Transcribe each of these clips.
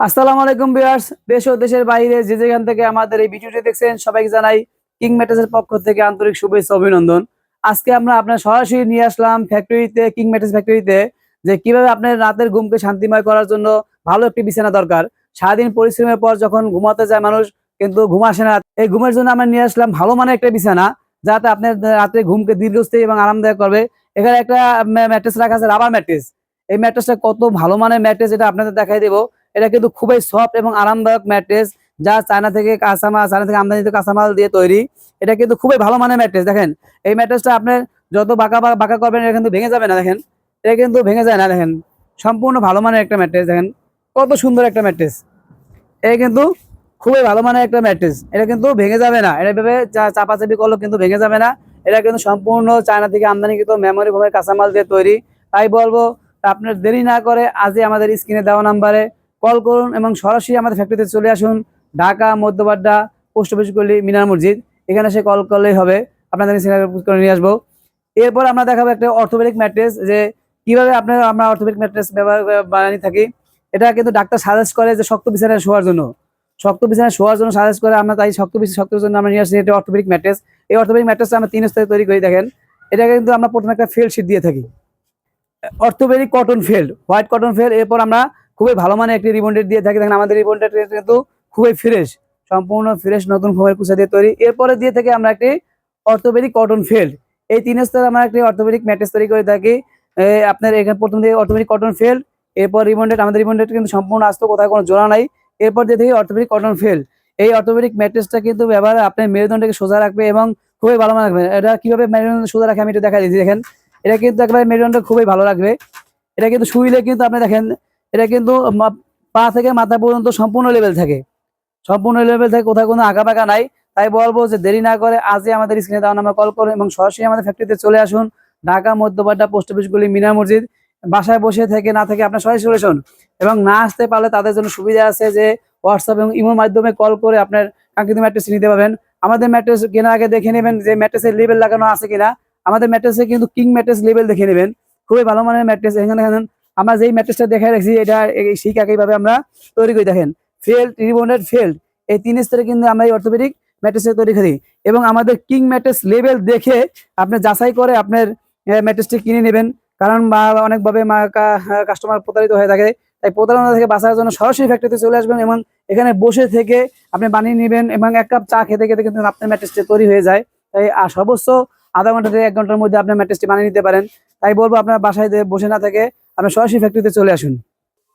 আসসালামু আলাইকুম বিয়ার্স দেশ ও দেশের বাইরে যে যেখান থেকে আমাদের এই ভিডিওটি দেখছেন, সবাইকে জানাই কিং ম্যাটেসের পক্ষ থেকে আন্তরিক শুভেচ্ছা, অভিনন্দন। আজকে আমরা আপনার সরাসরি নিয়ে আসলাম ফ্যাক্টরিতে কিং ম্যাটেস ফ্যাক্টরিতে যে কীভাবে আপনার রাতের ঘুমকে শান্তিময় করার জন্য ভালো একটি বিছানা দরকার। সারাদিন পরিশ্রমের পর যখন ঘুমাতে যায় মানুষ, কিন্তু ঘুম আসে না। এই ঘুমের জন্য আমরা নিয়ে আসলাম ভালো মানের একটা বিছানা, যাতে আপনার রাতে ঘুমকে দীর্ঘস্থায়ী এবং আরামদায়ক করবে। এখানে একটা ম্যাট্রেস রাখা আছে রাবার ম্যাট্রেস এই ম্যাট্রেসটা কত ভালো মানের ম্যাট্রেস এটা আপনাদের দেখাই দেবো। এটা কিন্তু খুবই সফট এবং আরামদায়ক ম্যাট্রেস যা চায়না থেকে কাঁচামাল, চায়না থেকে আমদানিত কাঁচামাল দিয়ে তৈরি। এটা কিন্তু খুবই ভালো মানের ম্যাট্রেস, দেখেন। এই ম্যাট্রেসটা আপনার যত বাঁকা বাঁকা করবেন, এটা কিন্তু ভেঙে যাবে না, দেখেন। এটা কিন্তু ভেঙে যায় না, দেখেন। সম্পূর্ণ ভালো মানের একটা ম্যাট্রেস, দেখেন। কত সুন্দর একটা ম্যাট্রেস। এটা কিন্তু খুবই ভালো মানের একটা ম্যাট্রেস। এটা কিন্তু ভেঙে যাবে না। এটা ভেবে চাপাচাপি করলেও কিন্তু ভেঙে যাবে না। এটা কিন্তু সম্পূর্ণ চায়না থেকে আমদানিকৃত মেমোরি ভাবে কাঁচামাল দিয়ে তৈরি। তাই বলব, আপনার দেরি না করে আজই আমাদের স্ক্রিনে দেওয়া নাম্বারে কল করুন এবং সরাসরি আমাদের ফ্যাক্টরিতে চলে আসুন। ঢাকা, মধ্যবাড্ডা, পোস্ট অফিস, গলি, মিনার মসজিদ। এখানে সে কল করলেই হবে। আপনাদের করে নিয়ে আসব। এরপর আমরা দেখাবো একটা অর্থোপেডিক ম্যাট্রেস যে কীভাবে আপনার, আমরা অর্থোপেডিক ম্যাট্রেস ব্যবহার বানিয়ে থাকি। এটা কিন্তু ডাক্তার সাজেস্ট করে যে শক্ত বিছানায় শোয়ার জন্য। শক্ত বিছানায় শোয়ার জন্য সাজেস্ট করে আমরা তাই শক্ত বিছানা শক্ত জন্য আমরা নিয়ে আসছি এটা অর্থোপেডিক ম্যাট্রেস এই অর্থোপেডিক ম্যাট্রেসটা আমরা তিন স্তরে তৈরি করি, দেখেন। এটাকে কিন্তু আমরা প্রথমে একটা ফেল শিট দিয়ে থাকি। Orthopaedic cotton felt white cotton felt এরপর আমরা খুবই ভালো মানের একটি রিবন্ডেড দিয়ে থাকে। দেখেন আমাদের রিবন্ডেড কিন্তু খুবই ফ্রেশ সম্পূর্ণ ফ্রেশ নতুন ফোমের কুচা দিয়ে তৈরি। এরপরে দিয়ে থেকে আমরা একটি অর্থোপেডিক কটন ফেল্ড এই তিন স্তরে আমরা একটি অর্থোপেডিক ম্যাট্রেস তৈরি করে থাকি। আপনার এখানে প্রথম দিয়ে অর্থোপেডিক কটন ফেল্ড এরপর রিবন্ডেড, আমাদের রিবন্ডেড কিন্তু সম্পূর্ণ আসতো কোথাও কোনো জোড়া নাই। এরপর দিয়ে থেকে অর্থোপেডিক কটন ফেল্ড এই অর্থোপেডিক ম্যাট্রেসটা কিন্তু ব্যবহার আপনার মেরুদণ্ডকে সোজা রাখবে এবং খুবই ভালো রাখবে। এটা কীভাবে মেরুদণ্ড সোজা রাখে আমি এটা দেখা দিচ্ছি দেখেন, এটা কিন্তু একেবারে মেরুদণ্ড খুবই ভালো রাখবে এটা কিন্তু শুইলে কিন্তু আপনি দেখেন এটা কিন্তু পা থেকে মাথা পর্যন্ত সম্পূর্ণ লেভেল থাকে। সম্পূর্ণ লেভেল থেকে, কোথাও কোনো আঁকা বাঁকা নাই। তাই বলব যে দেরি না করে আজই আমাদের স্ক্রিনে দেওয়া নামে কল করুন এবং সরাসরি আমাদের ফ্যাক্টরিতে চলে আসুন। ঢাকা মধ্যপাড্ডা পোস্ট অফিসগুলি মিনা মসজিদ। বাসায় বসে থেকে না থেকে আপনার সরাসরি চলে আসুন এবং না আসতে পারলে তাদের জন্য সুবিধা আছে যে হোয়াটসঅ্যাপ এবং ইমোর মাধ্যমে কল করে আপনার কাঙ্ক্ষিত ম্যাট্রেস নিতে পারবেন। আমাদের ম্যাট্রেস কেনার আগে দেখে নেবেন যে ম্যাট্রেসের লেভেল লাগানো আছে কিনা। আমাদের ম্যাট্রেসে কিন্তু কিং ম্যাট্রেস লেভেল দেখে নেবেন। খুবই ভালো মানের ম্যাট্রেস এখানে আমরা যেই ম্যাট্রেসটা দেখে রাখছি, এটা ঠিক একইভাবে আমরা তৈরি করে। দেখেন ফেল্ড রিবন্ডেড ফেল্ড এই তিন স্তরে কিন্তু আমরা এই অর্থোপেডিক ম্যাট্রেসে তৈরি করি। এবং আমাদের কিং ম্যাট্রেস লেভেল দেখে আপনি যাচাই করে আপনার ম্যাট্রেসটি কিনে নেবেন। কারণ অনেকভাবে কাস্টমার প্রতারিত হয়ে থাকে। তাই প্রতারণা থেকে বাঁচার জন্য সরাসরি ফ্যাক্টরিতে চলে আসবেন এবং এখানে বসে থেকে আপনি বানিয়ে নেবেন এবং এক কাপ চা খেতে খেতে কিন্তু আপনার ম্যাট্রেসটি তৈরি হয়ে যায়। তাই আর সর্বোচ্চ আধা ঘণ্টা থেকে এক ঘণ্টার মধ্যে আপনার ম্যাট্রেসটি বানিয়ে নিতে পারেন। তাই বলব আপনার বাসায় বসে না থেকে আপনি সরাসরি ফ্যাক্টরিতে চলে আসুন।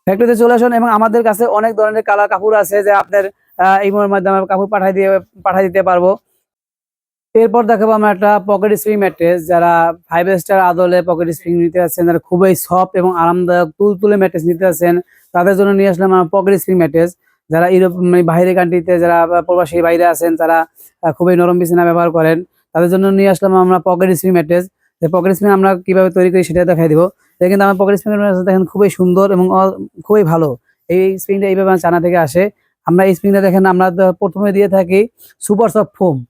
ফ্যাক্টরিতে চলে আসুন এবং আমাদের কাছে অনেক ধরনের কালার কাপড় আছে যে আপনার এই মাধ্যমে কাপড় পাঠাই দিয়ে, পাঠাই দিতে পারব। এরপর দেখাবো আমরা একটা পকেট স্প্রিং ম্যাট্রেস যারা ফাইভ স্টার আদলে পকেট স্প্রিং নিতে আছেন যারা খুবই সফট এবং আরামদায়ক তুলতুলে ম্যাট্রেস নিতে আছেন তাদের জন্য নিয়ে আসলাম আমরা পকেট স্প্রিং ম্যাট্রেস যারা ইউরোপ মানে বাইরের কান্ট্রিতে যারা প্রবাসী বাইরে আছেন, তারা খুবই নরম বিছানা ব্যবহার করেন, তাদের জন্য নিয়ে আসলাম আমরা pocket spring mattress pocket spring আমরা কীভাবে তৈরি করি সেটা দেখাই দিব। কিন্তু আমার পকেট স্প্রিং দেখেন খুবই সুন্দর এবং খুবই ভালো। এই স্প্রিংটা এইভাবে চানা থেকে আসে। আমরা এই স্প্রিংটা দেখেন, আমরা প্রথমে দিয়ে থাকি সুপার সফট ফোম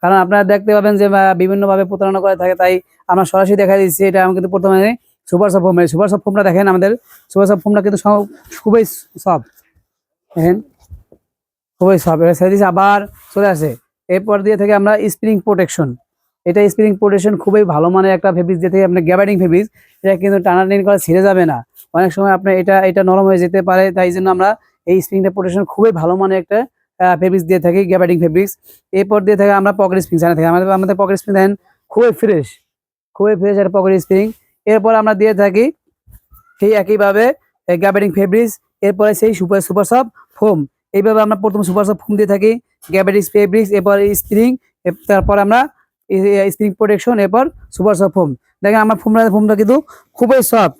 কারণ আপনারা দেখতে পাবেন যে বিভিন্নভাবে প্রতারণা করে থাকে, তাই আমরা সরাসরি দেখা দিচ্ছি, এটা আমি কিন্তু প্রথমে super soft foam super soft ফোমটা দেখেন, আমাদের সুপার সফট ফোমটা কিন্তু সব- খুবই সফট দেখেন, খুবই সফট ছেড়ে আবার চলে আসে। এরপর দিয়ে থেকে আমরা স্প্রিং প্রোটেকশন এটা স্প্রিং প্রোটেকশন খুবই ভালো মানের একটা ফেব্রিক থেকে আপনার গ্যাবার্ডিং ফেব্রিক এটা কিন্তু টানাটানি করে ছিঁড়ে যাবে না। অনেক সময় আপনার এটা এটা নরম হয়ে যেতে পারে, তাই জন্য আমরা এই স্প্রিংটা প্রোটেকশন খুবই ভালো মানের একটা ফেব্রিক্স দিয়ে থাকি গ্যাবার্ডিং ফেব্রিক্স এরপর দিয়ে থাকে আমরা পকেট স্প্রিং জানা থাকি আমাদের আমাদের পকেট স্প্রিং দেখেন খুবই ফ্রেশ খুবই ফ্রেশ একটা পকেট স্প্রিং এরপর আমরা দিয়ে থাকি সেই একইভাবে গ্যাবার্ডিং ফেব্রিক্স এরপরে সেই সুপার সুপার সব ফোম এইভাবে আমরা প্রথম সুপার সব ফোম দিয়ে থাকি গ্যাবার্ডিং ফেব্রিক্স এরপর স্প্রিং তারপর আমরা স্প্রিং প্রোটেকশন এরপর সুপার সফট ফোম দেখেন আমার ফোমটা ফোমটা কিন্তু খুবই সফট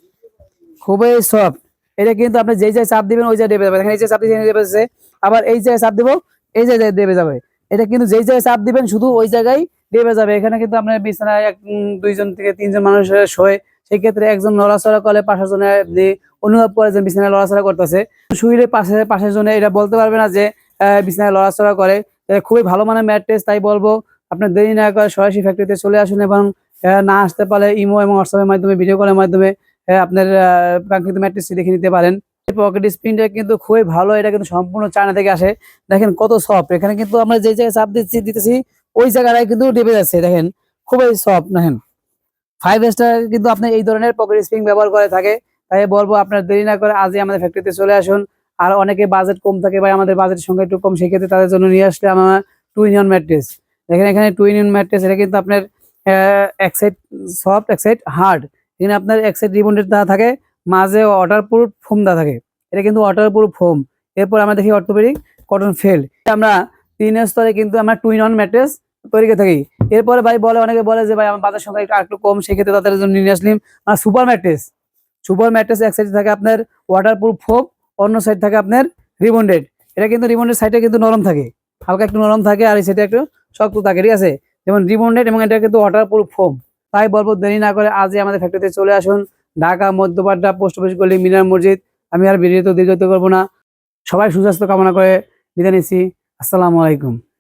খুবই সফট এটা কিন্তু আপনি যেই জায়গায় চাপ দিবেন, ওই জায়গায় দেবে যাবে। দেখেন এই যে চাপ দিয়ে দেবে আবার এই জায়গায় চাপ দেবো, এই জায়গায় দেবে যাবে। এটা কিন্তু যেই জায়গায় চাপ দিবেন, শুধু ওই জায়গায় দেবে যাবে। এখানে কিন্তু আপনার বিছানায় এক দুইজন থেকে তিনজন মানুষ শোয়। সেই ক্ষেত্রে একজন নড়াচড়া করলে পাশের জনে যে অনুভব করে যে বিছানায় লড়াচড়া করতেছে, শুইলে পাশে, পাশের জন্য এটা বলতে পারবে না যে বিছানায় লড়াচড়া করে। খুবই ভালো মানের ম্যাট্রেস, তাই বলব। আপনার দেরি না করে সরাসরি ফ্যাক্টরিতে চলে আসুন এবং না আসতে পারলে ইমো এবং হোয়াটসঅ্যাপের মাধ্যমে ভিডিও কলের মাধ্যমে আপনার কাঙ্ক্ষিত ম্যাট্রেসটি দেখে নিতে পারেন। পকেট স্প্রিংটা কিন্তু খুবই ভালো, এটা কিন্তু সম্পূর্ণ চায়না থেকে আসে। দেখেন কত সফট এখানে কিন্তু আমরা যে জায়গায় চাপ দিচ্ছি, দিতেছি, ওই জায়গাটায় কিন্তু ডেবে যাচ্ছে, দেখেন। খুবই সফট দেখেন। ফাইভ স্টার কিন্তু আপনি এই ধরনের পকেট স্প্রিং ব্যবহার করে থাকে। তাই বলব, আপনার দেরি না করে আজই আমাদের ফ্যাক্টরিতে চলে আসুন। আর অনেকে বাজেট কম থাকে বা আমাদের বাজেটের সংখ্যা একটু কম, সেক্ষেত্রে তাদের জন্য নিয়ে আসলে আমার টু ইন ম্যাট্রেস দেখেন এখানে টু ইন ম্যাট্রেস এটা কিন্তু আপনার এক সাইড সফট এক সাইড হার্ড এখানে আপনার এক সাইড রিবন্ডেড দেওয়া থাকে, মাঝে ওয়াটার প্রুফ ফোম দেওয়া থাকে। এটা কিন্তু ওয়াটার প্রুফ ফোম এরপর আমরা দেখি অর্থোপেডিক কটন ফেল আমরা তিন স্তরে কিন্তু আমরা টু ইন ওয়ান ম্যাট্রেস তৈরি করে থাকি। এরপরে ভাই বলে, অনেকে বলে যে ভাই আমার বাজার সংখ্যা একটু আরেকটু কম, সেক্ষেত্রে তাদের জন্য নিয়ে আসলাম সুপার ম্যাট্রেস সুপার ম্যাট্রেস এক সাইড থাকে আপনার ওয়াটার প্রুফ ফোম অন্য সাইড থাকে আপনার রিবন্ডেড এটা কিন্তু রিবন্ডেড সাইডে কিন্তু নরম থাকে। হালকা একটু নরম থাকে, আর এই সাইডে একটু শক্ত থাকে ঠিক আছে। যেমন রিবন্ডেড এবং এটা কিন্তু ওয়াটার প্রুফ ফোম তাই বলব, দেরি না করে আজই আমাদের ফ্যাক্টরিতে চলে আসুন। ঢাকা মধ্যপাড্ডা পোস্ট অফিস গলি, মিনার মসজিদ। আমি আর বেরিয়ে তো দীর্ঘত করব না। সবাই সুস্বাস্থ্য কামনা করে বিদায় নিচ্ছি। আসসালামু আলাইকুম।